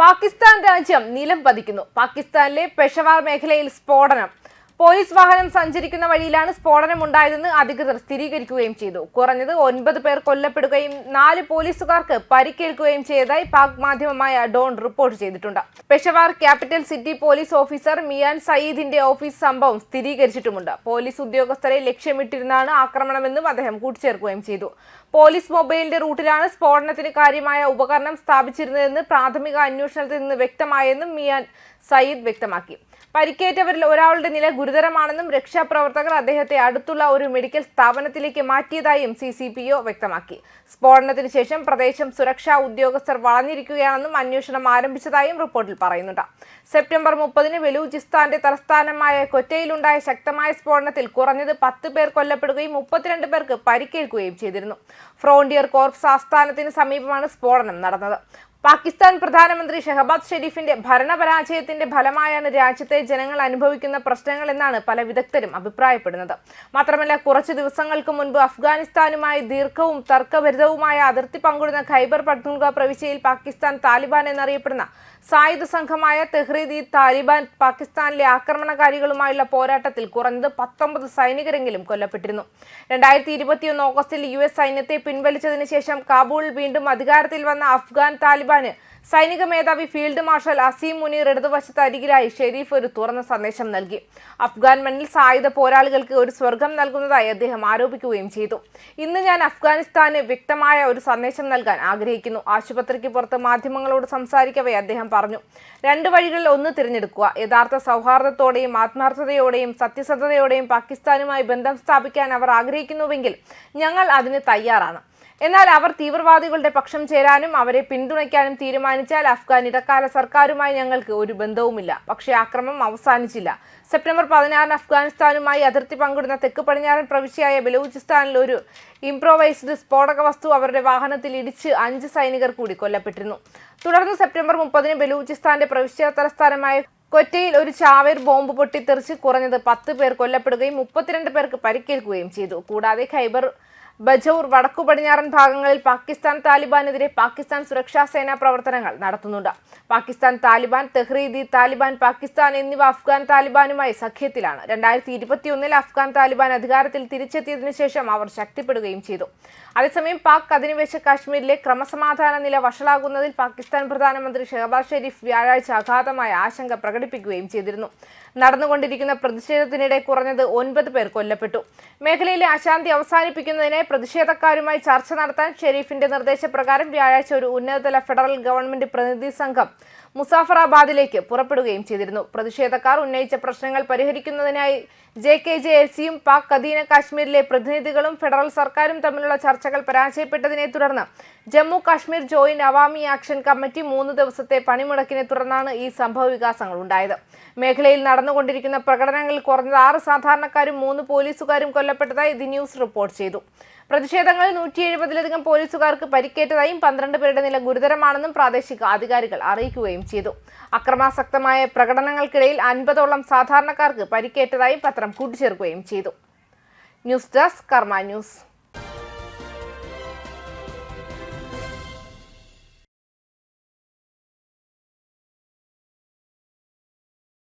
പാകിസ്ഥാൻ രാജ്യം നിലം പതിക്കുന്നു. പാകിസ്ഥാനിലെ പെഷവാർ മേഖലയിൽ സ്ഫോടനം. പോലീസ് വാഹനം സഞ്ചരിക്കുന്ന വഴിയിലാണ് സ്ഫോടനം ഉണ്ടായതെന്ന് അധികൃതർ സ്ഥിരീകരിക്കുകയും ചെയ്തു. കുറഞ്ഞത് ഒൻപത് പേർ കൊല്ലപ്പെടുകയും നാല് പോലീസുകാർക്ക് പരിക്കേൽക്കുകയും ചെയ്തതായി പാക് മാധ്യമമായ ഡോൺ റിപ്പോർട്ട് ചെയ്തിട്ടുണ്ട്. Peshawar capital city police officer Mian സയീദിന്റെ office സംഭവം സ്ഥിരീകരിച്ചിട്ടുമുണ്ട്. പോലീസ് ഉദ്യോഗസ്ഥരെ ലക്ഷ്യമിട്ടിരുന്നാണ് ആക്രമണമെന്നും അദ്ദേഹം കൂട്ടിച്ചേർക്കുകയും ചെയ്തു. പോലീസ് മൊബൈലിന്റെ റൂട്ടിലാണ് സ്ഫോടനത്തിന് കാര്യമായ ഉപകരണം സ്ഥാപിച്ചിരുന്നതെന്ന് പ്രാഥമിക അന്വേഷണത്തിൽ നിന്ന് വ്യക്തമായെന്നും മിയാൻ സയ്യിദ് വ്യക്തമാക്കി. പരിക്കേറ്റവരിൽ ഒരാളുടെ നില ഗുരുതരമാണെന്നും രക്ഷാപ്രവർത്തകർ അദ്ദേഹത്തെ അടുത്തുള്ള ഒരു മെഡിക്കൽ സ്ഥാപനത്തിലേക്ക് മാറ്റിയതായും സി സി പി ഒ വ്യക്തമാക്കി. സ്ഫോടനത്തിന് ശേഷം പ്രദേശം സുരക്ഷാ ഉദ്യോഗസ്ഥർ വളഞ്ഞിരിക്കുകയാണെന്നും അന്വേഷണം ആരംഭിച്ചതായും റിപ്പോർട്ടിൽ പറയുന്നുണ്ട്. സെപ്റ്റംബർ മുപ്പതിന് ബലൂചിസ്ഥാന്റെ തലസ്ഥാനമായ കൊറ്റയിലുണ്ടായ ശക്തമായ സ്ഫോടനത്തിൽ കുറഞ്ഞത് പത്ത് പേർ കൊല്ലപ്പെടുകയും മുപ്പത്തിരണ്ട് പേർക്ക് പരിക്കേൽക്കുകയും ചെയ്തിരുന്നു. ഫ്രോണ്ടിയർ കോർപ്സ് ആസ്ഥാനത്തിന് സമീപമാണ് സ്ഫോടനം നടന്നത്. പാകിസ്ഥാൻ പ്രധാനമന്ത്രി ഷഹബാദ് ഷെരീഫിന്റെ ഭരണപരാജയത്തിന്റെ ഫലമായാണ് രാജ്യത്തെ ജനങ്ങൾ അനുഭവിക്കുന്ന പ്രശ്നങ്ങൾ എന്നാണ് പല വിദഗ്ധരും അഭിപ്രായപ്പെടുന്നത്. മാത്രമല്ല കുറച്ചു ദിവസങ്ങൾക്ക് മുൻപ് അഫ്ഗാനിസ്ഥാനുമായി ദീർഘവും തർക്കഭരിതവുമായ അതിർത്തി പങ്കിടുന്ന ഖൈബർ പഖ്തുൻഖ പ്രവിശ്യയിൽ പാകിസ്ഥാൻ താലിബാൻ എന്നറിയപ്പെടുന്ന സായുധ സംഘമായ തെഹ്രീദ് താലിബാൻ പാകിസ്ഥാനിലെ ആക്രമണകാരികളുമായുള്ള പോരാട്ടത്തിൽ കുറഞ്ഞത് പത്തൊമ്പത് സൈനികരെങ്കിലും കൊല്ലപ്പെട്ടിരുന്നു. രണ്ടായിരത്തി ഇരുപത്തിയൊന്ന് ഓഗസ്റ്റിൽ യു എസ് സൈന്യത്തെ പിൻവലിച്ചതിനു ശേഷം കാബൂളിൽ വീണ്ടും അധികാരത്തിൽ വന്ന അഫ്ഗാൻ താലിബാന്. സൈനിക മേധാവി ഫീൽഡ് മാർഷൽ അസീം മുനീർ ഇടതുവശത്ത് അരികിലായി ഷെരീഫ് ഒരു തുറന്ന സന്ദേശം നൽകി. അഫ്ഗാൻ മണ്ണിൽ സായുധ പോരാളികൾക്ക് ഒരു സ്വർഗം നൽകുന്നതായി അദ്ദേഹം ആരോപിക്കുകയും ചെയ്തു. ഇന്ന് ഞാൻ അഫ്ഗാനിസ്ഥാന് വ്യക്തമായ ഒരു സന്ദേശം നൽകാൻ ആഗ്രഹിക്കുന്നു. ആശുപത്രിക്ക് പുറത്ത് മാധ്യമങ്ങളോട് സംസാരിക്കവേ അദ്ദേഹം പറഞ്ഞു. രണ്ട് വഴികളിൽ ഒന്ന് തിരഞ്ഞെടുക്കുക. യഥാർത്ഥ സൗഹാർദ്ദത്തോടെയും ആത്മാർത്ഥതയോടെയും സത്യസന്ധതയോടെയും പാകിസ്ഥാനുമായി ബന്ധം സ്ഥാപിക്കാൻ അവർ ആഗ്രഹിക്കുന്നുവെങ്കിൽ ഞങ്ങൾ അതിന് തയ്യാറാണ്. എന്നാൽ അവർ തീവ്രവാദികളുടെ പക്ഷം ചേരാനും അവരെ പിന്തുണയ്ക്കാനും തീരുമാനിച്ചാൽ അഫ്ഗാൻ ഇടക്കാല സർക്കാരുമായി ഞങ്ങൾക്ക് ഒരു ബന്ധവുമില്ല. പക്ഷേ ആക്രമം അവസാനിച്ചില്ല. സെപ്റ്റംബർ പതിനാറിന് അഫ്ഗാനിസ്ഥാനുമായി അതിർത്തി പങ്കിടുന്ന തെക്ക് പടിഞ്ഞാറൻ പ്രവിശ്യയായ ബലൂചിസ്ഥാനിൽ ഒരു ഇംപ്രോവൈസ്ഡ് സ്ഫോടക വസ്തു അവരുടെ വാഹനത്തിൽ ഇടിച്ച് അഞ്ച് സൈനികർ കൂടി കൊല്ലപ്പെട്ടിരുന്നു. തുടർന്ന് സെപ്റ്റംബർ മുപ്പതിന് ബലൂചിസ്ഥാന്റെ പ്രവിശ്യ തലസ്ഥാനമായ കൊറ്റയിൽ ഒരു ചാവേർ ബോംബ് പൊട്ടിത്തെറിച്ച് കുറഞ്ഞത് പത്ത് പേർ കൊല്ലപ്പെടുകയും മുപ്പത്തിരണ്ട് പേർക്ക് പരിക്കേൽക്കുകയും ചെയ്തു. കൂടാതെ ഖൈബർ ബജൌർ വടക്കു പടിഞ്ഞാറൻ ഭാഗങ്ങളിൽ പാകിസ്ഥാൻ താലിബാനെതിരെ പാകിസ്ഥാൻ സുരക്ഷാ സേനാ പ്രവർത്തനങ്ങൾ നടത്തുന്നുണ്ട്. പാകിസ്ഥാൻ താലിബാൻ തെഹ്രീദി താലിബാൻ പാകിസ്ഥാൻ എന്നിവ അഫ്ഗാൻ താലിബാനുമായി സഖ്യത്തിലാണ്. രണ്ടായിരത്തി ഇരുപത്തിയൊന്നിൽ അഫ്ഗാൻ താലിബാൻ അധികാരത്തിൽ തിരിച്ചെത്തിയതിനു ശേഷം അവർ ശക്തിപ്പെടുകയും ചെയ്തു. അതേസമയം പാക് അധിനിവേശ കാശ്മീരിലെ ക്രമസമാധാന നില വഷളാകുന്നതിൽ പാകിസ്ഥാൻ പ്രധാനമന്ത്രി ഷെഹബാസ് ഷെരീഫ് വ്യാഴാഴ്ച അഗാധമായ ആശങ്ക പ്രകടിപ്പിക്കുകയും ചെയ്തിരുന്നു. നടന്നുകൊണ്ടിരിക്കുന്ന പ്രതിഷേധത്തിനിടെ കുറഞ്ഞത് ഒൻപത് പേർ കൊല്ലപ്പെട്ടു. മേഖലയിലെ അശാന്തി അവസാനിപ്പിക്കുന്നതിനായി പ്രതിഷേധക്കാരുമായി ചർച്ച നടത്താൻ ഷെരീഫിന്റെ നിർദ്ദേശപ്രകാരം വ്യാഴാഴ്ച ഒരു ഉന്നതതല ഫെഡറൽ ഗവൺമെന്റ് പ്രതിനിധി സംഘം മുസാഫറാബാദിലേക്ക് പുറപ്പെടുകയും ചെയ്തിരുന്നു. പ്രതിഷേധക്കാർ ഉന്നയിച്ച പ്രശ്നങ്ങൾ പരിഹരിക്കുന്നതിനായി ജെ കെ ജെ എസ് സിയും പാക് അധീന കാശ്മീരിലെ പ്രതിനിധികളും ഫെഡറൽ സർക്കാരും തമ്മിലുള്ള ചർച്ചകൾ പരാജയപ്പെട്ടതിനെ തുടർന്ന് Jammu Kashmir joint Awami action committee മൂന്ന് ദിവസത്തെ പണിമുടക്കിനെ തുടർന്നാണ് ഈ സംഭവ വികാസങ്ങൾ ഉണ്ടായത്. മേഖലയിൽ നടന്നുകൊണ്ടിരിക്കുന്ന പ്രകടനങ്ങളിൽ കുറഞ്ഞത് ആറ് സാധാരണക്കാരും മൂന്ന് പോലീസുകാരും കൊല്ലപ്പെട്ടതായി ദി ന്യൂസ് റിപ്പോർട്ട് ചെയ്തു. പ്രതിഷേധങ്ങളിൽ നൂറ്റി എഴുപതിലധികം പോലീസുകാർക്ക് പരിക്കേറ്റതായും പന്ത്രണ്ട് പേരുടെ നില ഗുരുതരമാണെന്നും പ്രാദേശിക അധികാരികൾ അറിയിക്കുകയും ചെയ്തു. അക്രമാസക്തമായ പ്രകടനങ്ങൾക്കിടയിൽ അൻപതോളം സാധാരണക്കാർക്ക് പരിക്കേറ്റതായും പത്രം കൂട്ടിച്ചേർക്കുകയും ചെയ്തു. News desk Karma news.